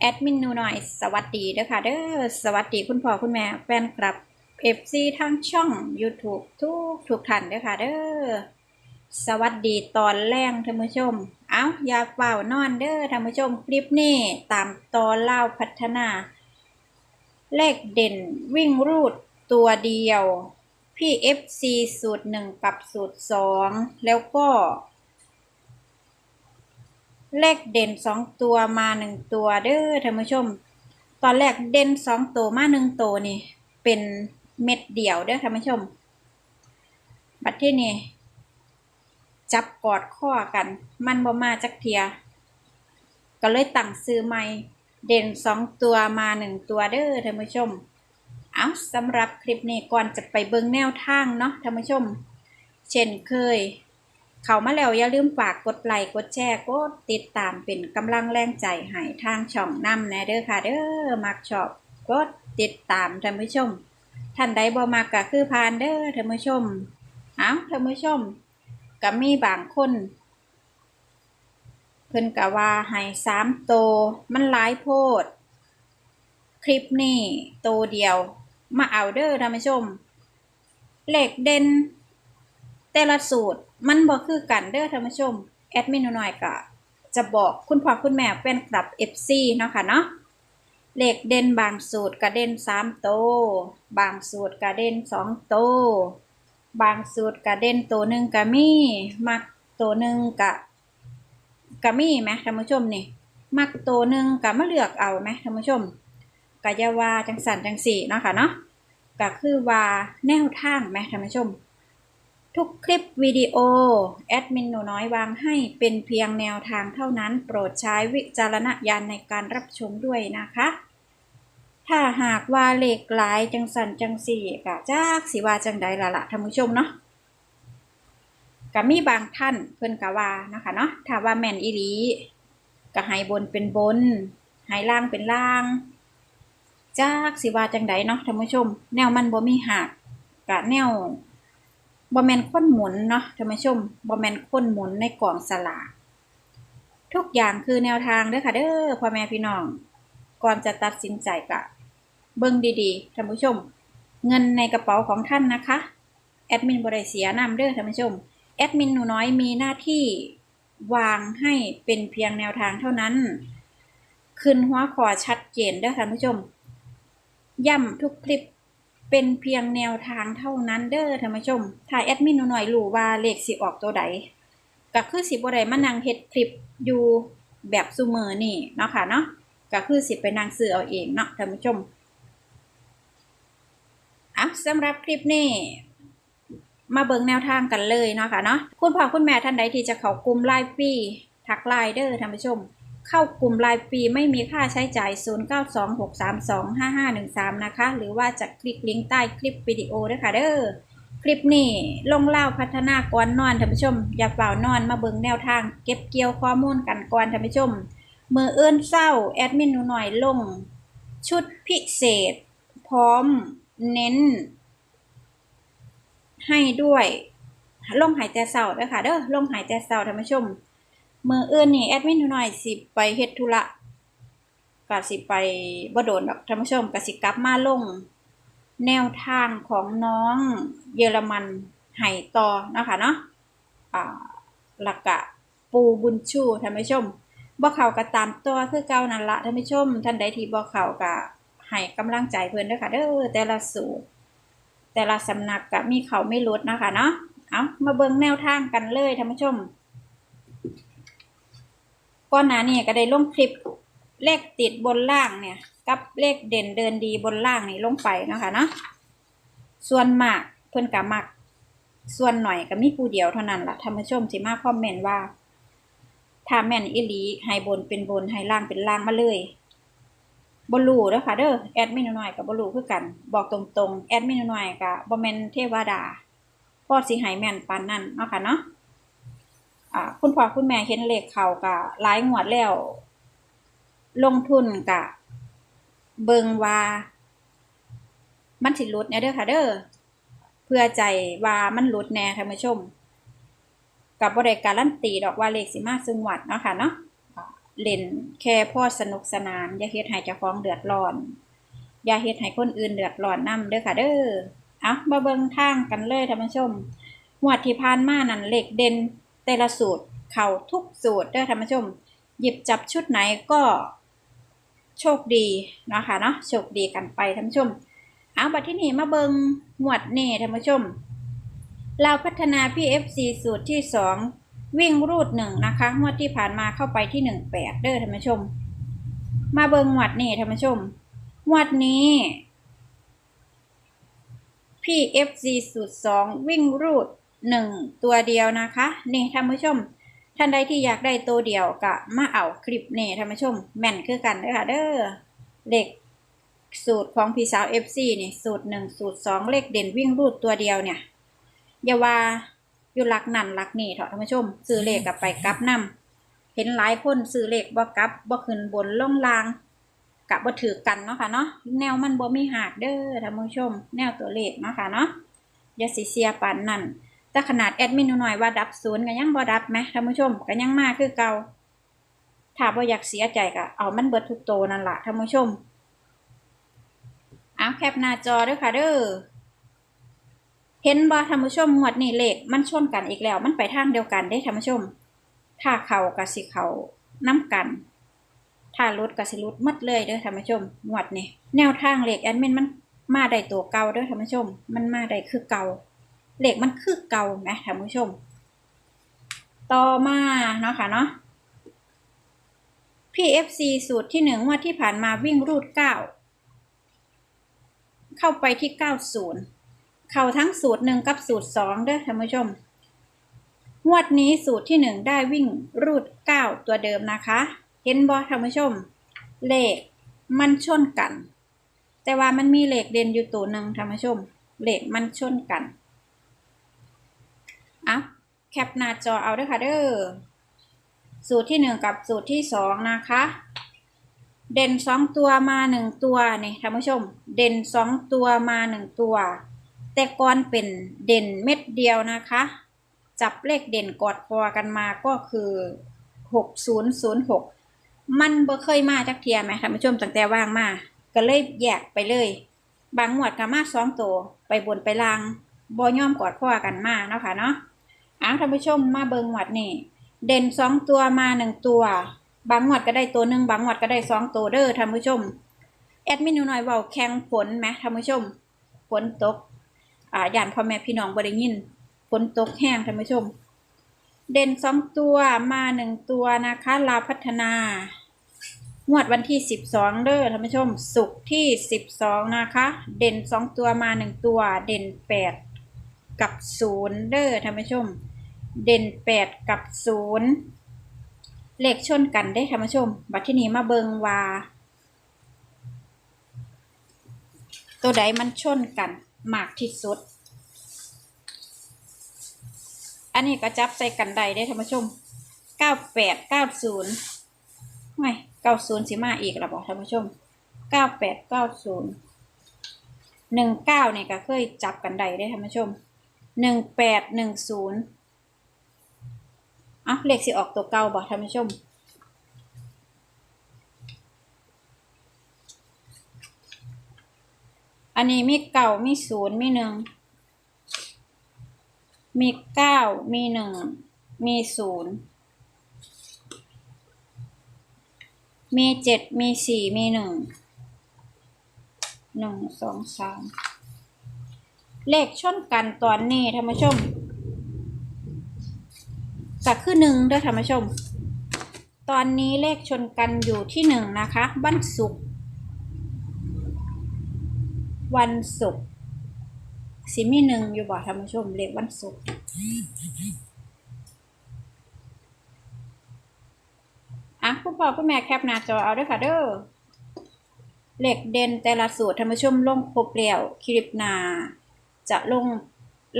แอดมินนูหน่อย สวัสดีเด้อค่ะเด้อสวัสดีคุณพ่อคุณแม่แฟนคลับ FC ทางช่อง YouTube ทุกทุกท่านเด้อค่ะเด้อสวัสดีตอนแรกท่านผู้ชม เอาอย่าเฝ้านอนเด้อท่านผู้ชมคลิปนี้ตามตอนเล่าพัฒนา เลขเด่นวิ่งรูดตัวเดียวพี่ FC สูตรหนึ่งกับสูตรสองแล้วก็ เลขเด่นสองตัวมาหนึ่งตัวเด้อท่านผู้ชม ตอนแรกเด่นสองตัวมาหนึ่งตัวนี่เป็นเม็ดเดี่ยวเด้อท่านผู้ชม บัดที่นี่จับกอดข้อกัน มันบ่มาจักเทีย ก็เลยตั้งซื้อใหม่เด่นสองตัวมาหนึ่งตัวเด้อท่านผู้ชม เอาสำหรับคลิปนี้ก่อนจะไปเบิ่งแนวทางเนาะท่านผู้ชม เช่นเคย เข้ามาแล้วอย่าลืมฝากกดไลค์กดแชร์กดติดตามเป็นกำลังแรงใจให้ทางช่องนำแนะเด้อค่ะ เด้อมักชอบกดติดตามท่านผู้ชม ท่านใดบ่มักก็คือผ่านเด้อท่านผู้ชมเอาท่านผู้ชมก็มีบางคนเพิ่นก็ว่าให้สามโตมันหลายโพด คลิปนี้โตเดียว มาเอาเด้อท่านผู้ชม เหลขเด่น แต่ละสูตรมันบ่คือกันเด้อท่านผู้ชม แอดมินหน่อยก็จะบอกคุณพ่อคุณแม่แฟนคลับ FC เนาะค่ะเนาะเลขเด่นบางสูตรก็เด่น3โต บางสูตรก็เด่น2โต บางสูตรก็เด่นตัวหนึ่งก็มีมักตัวหนึ่งก็ก็มีไหมท่านผู้ชมนี่มักตัวหนึ่งก็มาเลือกเอาไหมท่านผู้ชมก็อย่าว่าจังสันจังสี่เนาะค่ะเนาะก็คือว่าแนวทางไหมท่านผู้ชม ทุกคลิปวิดีโอ แอดมินหนูน้อยวางให้เป็นเพียงแนวทางเท่านั้น โปรดใช้วิจารณญาณในการรับชมด้วยนะคะ ถ้าหากว่าเหลขหลายจังสันจังสี่กะจากสิว่าจังใดละละท่านผู้ชมเนาะก็มีบางท่านเพิ่นกะว่านะคะเนาะถ้าว่าแม่นอีลีก็ให้บนเป็นบนให้ล่างเป็นล่างจากสิว่าจังใดเนาะท่านผู้ชม แนวมันบ่มีหักกะแนว บ่แมนค้นหมุนเนาะท่านผู้ชมบ่แมนค้นหมุนในกล่องสลากทุกอย่างคือแนวทางเด้อค่ะเด้อพ่อแม่พี่น้อง ก่อนจะตัดสินใจก็เบิ่งดีๆท่านผู้ชม เงินในกระเป๋าของท่านนะคะ แอดมินบ่ได้เสียนำเด้อท่านผู้ชม แอดมินหนูน้อยมีหน้าที่วางให้เป็นเพียงแนวทางเท่านั้น ขึ้นหัวขอชัดเจนเด้อท่านผู้ชมย้ำทุกคลิป เป็นเพียงแนวทางเท่านั้นเด้อท่านผู้ชม ถ้าแอดมินหนูหน่อยรู้ว่าเลขสิออกตัวใดก็คือสิบ่ได้มานั่งเฮ็ดคลิปอยู่แบบซุมือนี่เนาะค่ะเนาะก็คือสิไปนั่งซื้อเอาเองเนาะท่านผู้ชมอะสำหรับคลิปนี้มาเบิ่งแนวทางกันเลยเนาะค่ะเนาะคุณพ่อคุณแม่ท่านใดที่จะเข้ากลุ่มไลน์ฟรีทักไลน์เด้อท่านผู้ชม เข้ากลุ่มไลน์ฟรีไม่มีค่าใช้จ่าย 0926325513 นะคะ หรือว่าจะคลิกลิงก์ใต้คลิปวิดีโอด้วยค่ะเด้อคลิปนี้ลงเล่าพัฒนาก่อนอนท่านผู้ชม อย่าเฝ้านอนมาเบิงแนวทาง เก็บเกี่ยวข้อมูลกันก่อนท่านผู้ชม มือเอื้นเศร้า แอดมินหนูหน่อยลง ชุดพิเศษ พร้อมเน้น ให้ด้วยลงหายใจเศร้าด้อค่ะเด้อลงหายใจเศร้าท่านผู้ชม มืออื่นนี่แอดมินหน่อยสิไปเฮ็ดธุระก็สิไปบ่โดนดอกท่านผู้ชมกสิกลับมาลง แนวทางของน้องเยอรมันไห้ต่อนะคะเนาะอ่าหลักกะปูบุญชูท่านผู้ชมบ่เข้าก็ตามตัวคือเก่านั่นละท่านผู้ชม ท่านใดที่บ่เข้าก็ให้กำลังใจเพิ่นด้อค่ะเด้อแต่ละสูตร แต่ละสำนักก็มีเขาไม่ลดนะคะเนาะเอามาเบิ่งแนวทางกันเลยท่านผู้ชม ก่อนหน้านี้ก็ได้ลงคลิปเลขติดบนล่างเนี่ย กับเลขเด่นเดินดีบนล่างนี่ลงไปนะคะเนาะส่วนมากเพิ่นกับมัก ส่วนหน่อยก็มีผู้เดียวเท่านั้นละ่ะท่านผู้ชมสิมาคอมเมนต์ว่าถ้าแม่นอีหลีให้บนเป็นบนให้ล่างเป็นล่างมาเลยบลูเด้อค่ะเด้อแอดมินหน่อยกับบลูคือกัน บอกตรงๆ แอดมินหน่อยกับบ่แม่นเทวดาพอสิให้แม่นปานนั้นเนาะค่ะเนาะ อ่าคุณพ่อคุณแม่เห็นเลขเขากะหลายงวดแล้ว ลงทุนกะ เบิงว่า มันสิลุดแน่เด้อค่ะ เด้อเพื่อใจว่ามันลุดแน่ท่านผู้ชม กับบริการลั่นตีดอกว่าเลขสิมาซึ่งวัดเนาะค่ะเนาะเล่นแค่พ่อสนุกสนาน อย่าเฮ็ดให้เจ้าของเดือดร้อน อย่าเฮ็ดให้คนอื่นเดือดร้อนนำเด้อค่ะ เด้อเอามาเบิ่งทางกันเลยท่านผู้ชมงวดที่ผ่านมานั่นเลขเด่น แต่ละสูตรเขาทุกสูตรเด้อท่านผู้ชม หยิบจับชุดไหนก็โชคดีเนาะค่ะเนาะโชคดีกันไปท่านผู้ชมเอาบัดที่นี่มาเบิงหวดนี่ท่านผู้ชม เราพัฒนา PFC สูตรที่สองวิ่งรูดหนึ่งนะคะงวดที่ผ่านมาเข้าไปที่หนึ่งแปดเด้อท่านผู้ชม มาเบิงหวดนี่ท่านผู้ชมหวดนี้ PFC สูตรสองวิ่งรูด หนึ่งตัวเดียวนะคะนี่ท่านผู้ชม ท่านใดที่อยากได้ตัวเดียวก็มาเอาคลิปนี่ท่านผู้ชม แม่นคือกันเด้อค่ะเด้อเลขสูตรของพี่สาว FC นี่สูตรหนึ่งสูตรสองเลขเด่นวิ่งรูดตัวเดียวเนี่ยอย่าว่าอยู่หลักนั่นหลักนี่เถอะท่านผู้ชม ซื้อเลขกับไปกลับนำเห็นหลายคนซื้อเลขบ่กลับบ่ขึ้นบนล่องลางกะบ่ถือกันเนาะค่ะเนาะแนวมันบ่มีหักเด้อท่านผู้ชม แนวตัวเลขเนาะค่ะเนาะอย่าสิเสียปานนั่น แต่ขนาดแอดมินหน่อยว่าดับศูนย์ก็ยังบ่ดับไหมท่านผู้ชมก็ยังมากคือเก่าถ้าบ่อยากเสียใจก็เอามันเบิดทุกโตนั่นแหละท่านผู้ชมเอาแคปหน้าจอด้อค่ะเด้อเห็นบ่ท่านผู้ชมงวดนี้เลขมันชนกันอีกแล้ว มันไปทางเดียวกันได้ท่านผู้ชม ถ้าเขากับสิเขาน้ำกัน ถ้ารถกับสิรุดมัดเลยเด้อท่านผู้ชมงวดนี้แนวทางเลขแอดมินมันมาได้ตัวเก่าเด้อท่านผู้ชม มันมาได้คือเก่า เหลขมันคือเก่าไหมท่านผู้ชม ต่อมาเนาะค่ะเนาะ PFC สูตรที่หนึ่งงวดที่ผ่านมาวิ่งรูดเก้าเข้าไปที่เก้าศูนย์เข้าทั้งสูตรหนึ่งกับสูตรสองเด้อท่านผู้ชมงวดนี้สูตรที่หนึ่งได้วิ่งรูดเก้าตัวเดิมนะคะ เห็นบอท่านผู้ชม เลขมันชนกัน แต่ว่ามันมีเลขเด่นอยู่ตัวหนึ่งท่านผู้ชม เลขมันชนกัน อะแคปหน้าจอเอาเด้อค่ะเด้อสูตรที่หนึ่งกับสูตรที่สองนะคะ เด่นสองตัวมาหนึ่งตัวนี่ท่านผู้ชม เด่นสองตัวมาหนึ่งตัว แต่ก่อนเป็นเด่นเม็ดเดียวนะคะ จับเลขเด่นกอดคอกันมาก็คือหกศูนย์ศูนย์หกมันบ่เคยมาจักเทียไหมท่านผู้ชมตั้งแต่ว่างมา ก็เลยแยกไปเลย บางงวดก็มาสองตัวไปบนไปลางบ่ย่อมกอดคอกันมาเนาะค่ะเนาะ อ้าวท่านผู้ชมมาเบิงงวดนี่ เด่นสองตัวมาหนึ่งตัว บางงวดก็ได้ตัวหนึ่งบางงวดก็ได้สองตัวเด้อท่านผู้ชม แอดมินหนูหน่อยเว้าแข่งฝนไหมท่านผู้ชมฝนตก อ่าย่านพ่อแม่พี่น้องบ่ได้ยินฝนตกแห้งท่านผู้ชม เด่นสองตัวมาหนึ่งตัวนะคะลาพัฒนางวดวันที่สิบสองเด้อท่านผู้ชม สุกที่สิบสองนะคะ เด่นสองตัวมาหนึ่งตัว เด่นแปดกับศูนย์เด้อท่านผู้ชม เด่นแปดกับศูนย์เลขชนกันได้ท่านผู้ชม บัดที่นี้มาเบิงว่า ตัวใดมันชนกันมากที่สุด อันนี้ก็จับใส่กันได้ได้ท่านผู้ชมเก้าแปดเก้าศูนย์ไม่เก้าศูนย์สิมาอีกแล้วบอกท่านผู้ชมเก้าแปดเก้าศูนย์หนึ่งเก้าเนี่ยก็เคยจับกันได้ได้ท่านผู้ชมหนึ่งแปดหนึ่งศูนย์ อะเลขสิออกตัวเก่าบอกท่านผู้ชมอันนี้มีเก่ามีศูนย์มีหนึ่งมีเก้ามีหนึ่งมีศูนย์มีเจ็ดมีสี่มีหนึ่งหนึ่งสองสามเลขชนกันตอนนี้ท่านผู้ชม ก็คือหนึ่งด้อท่านผู้ชม ตอนนี้เลขชนกันอยู่ที่หนึ่งนะคะวันศุกร์วันศุกร์สิมีหนึ่งอยู่บ่ท่านผู้ชมเลขวันศุกร์อะคุณพ่อคุณแม่แคปหน้าจอเอาด้วยค่ะเด้อเหล็กเด่นแต่ละสูตรท่านผู้ชมลงครบแล้วคลิปหน้าจะลง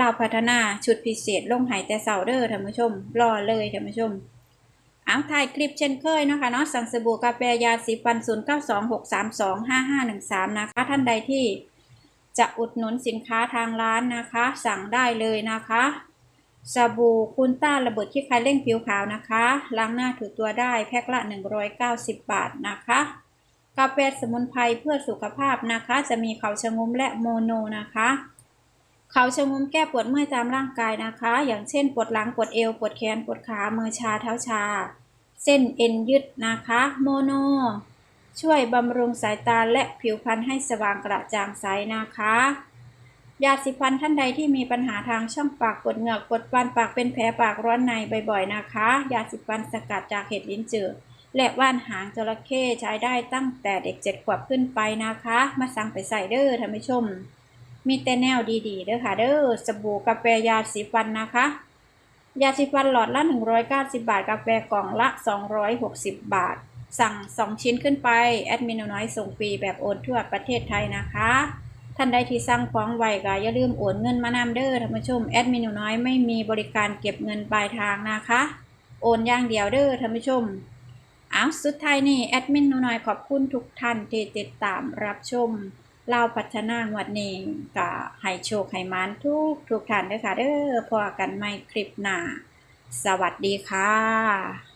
ลาพัฒนาชุดพิเศษลงหายแต่เสาเด้อท่านผู้ชม รอเลยท่านผู้ชมอ้าวถ่ายคลิปเช่นเคยนะคะเนาะสั่งสบู่กาแฟยาสีฟันศูนย์เก้าสองหกสามสองห้าห้าหนึ่งสามนะคะ ท่านใดที่จะอุดหนุนสินค้าทางร้านนะคะ สั่งได้เลยนะคะสบู่คุณต้านระเบิดขี้ใครเร่งผิวขาวนะคะ ล้างหน้าถูตัวได้แพ็คละ 190 บาทนะคะ กาแฟสมุนไพรเพื่อสุขภาพนะคะ จะมีเขาชะงุมและโมโนนะคะ เขาชะงุมแก้ปวดเมื่อยตามร่างกายนะคะ อย่างเช่นปวดหลังปวดเอวปวดแขนปวดขามือชาเท้าชา เส้นเอ็นยืดนะคะ โมโน ช่วยบำรุงสายตาและผิวพรรณให้สว่างกระจ่างใสนะคะยาสีฟันท่านใดที่มีปัญหาทางช่องปากปวดเหงือกปวดฟันปากเป็นแผลปากร้อนในบ่อยๆนะคะ ยาสีฟันสกัดจากเห็ดลิ้นจืดและว่านหางจระเข้ใช้ได้ตั้งแต่เด็กเจ็ดขวบขึ้นไปนะคะ มาสั่งไปใส่เด้อท่านผู้ชม มีแต่แนวดีๆเด้อค่ะ เด้อสบู่กาแฟยาสีฟันนะคะ ยาสีฟันหลอดละ 190 บาท กาแฟกล่องละ 260 บาท สั่ง 2 ชิ้นขึ้นไปแอดมินน้อยส่งฟรีแบบโอนทั่วประเทศไทยนะคะท่านใดที่สั่งของไวก็อย่าลืมโอนเงินมานำเด้อท่านผู้ชมแอดมินน้อยไม่มีบริการเก็บเงินปลายทางนะคะ โอนอย่างเดียวเด้อท่านผู้ชมอ้าวสุดท้ายนี่แอดมินน้อยขอบคุณทุกท่านที่ติดตามรับชม เราพัฒนางวดนี้ก็ให้โชคให้มานทุกทุกท่านด้วยค่ะเด้อพอกันใหม่คลิปหน้า สวัสดีค่ะ